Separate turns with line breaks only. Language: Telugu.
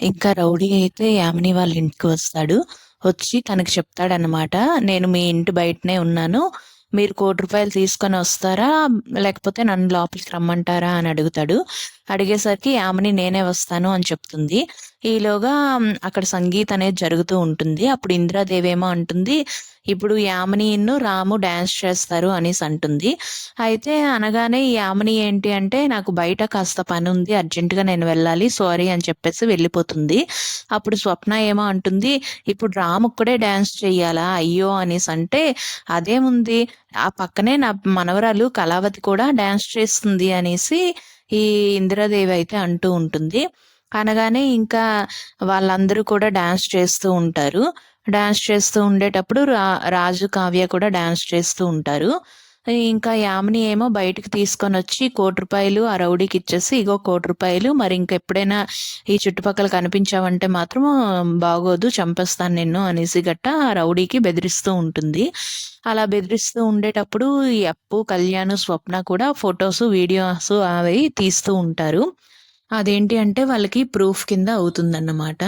ఇంకా రౌడీ అయితే యామిని వాళ్ళ ఇంటికి వస్తాడు. వచ్చి తనకి చెప్తాడనమాట నేను మీ ఇంటి బయటనే ఉన్నాను. మీరు కోటి రూపాయలు తీసుకొని వస్తారా? లేకపోతే నన్ను లోపలికి రమ్మంటారా? అని అడుగుతాడు. అడిగేసరికి ఆమెని నేనే వస్తాను అని చెప్తుంది. ఈలోగా అక్కడ సంగీత్ అనేది జరుగుతూ ఉంటుంది. అప్పుడు ఇందిరాదేవి ఏమో అంటుంది ఇప్పుడు యామినిను రాము డాన్స్ చేస్తారు అనేసి అంటుంది. అయితే అనగానే ఈ యామిని ఏంటి అంటే నాకు బయట కాస్త పని ఉంది అర్జెంటుగా నేను వెళ్ళాలి సారీ అని చెప్పేసి వెళ్ళిపోతుంది. అప్పుడు స్వప్న ఏమో అంటుంది ఇప్పుడు రాము కూడా డాన్స్ చెయ్యాలా? అయ్యో అనేసి అంటే అదేముంది? ఆ పక్కనే నా మనవరాలు కళావతి కూడా డాన్స్ చేస్తుంది అనేసి ఈ ఇందిరాదేవి అయితే అంటూ ఉంటుంది. అనగానే ఇంకా వాళ్ళందరూ కూడా డాన్స్ చేస్తూ ఉంటారు. డాన్స్ చేస్తూ ఉండేటప్పుడు రా రాజు కావ్య కూడా డాన్స్ చేస్తూ ఉంటారు. ఇంకా యామిని ఏమో బయటకు తీసుకొని వచ్చి కోటి రూపాయలు ఆ రౌడీకి ఇచ్చేసి ఇగో కోటి రూపాయలు మరి ఇంకెప్పుడైనా ఈ చుట్టుపక్కల కనిపించావంటే మాత్రం బాగోదు చంపేస్తాను నిన్ను అనేసి గట్ట ఆ రౌడీకి బెదిరిస్తూ ఉంటుంది. అలా బెదిరిస్తూ ఉండేటప్పుడు ఈ అప్పు కళ్యాణ్ స్వప్న కూడా ఫొటోస్ వీడియోస్ అవి తీస్తూ ఉంటారు. అదేంటి అంటే వాళ్ళకి ప్రూఫ్ కింద అవుతుందన్నమాట.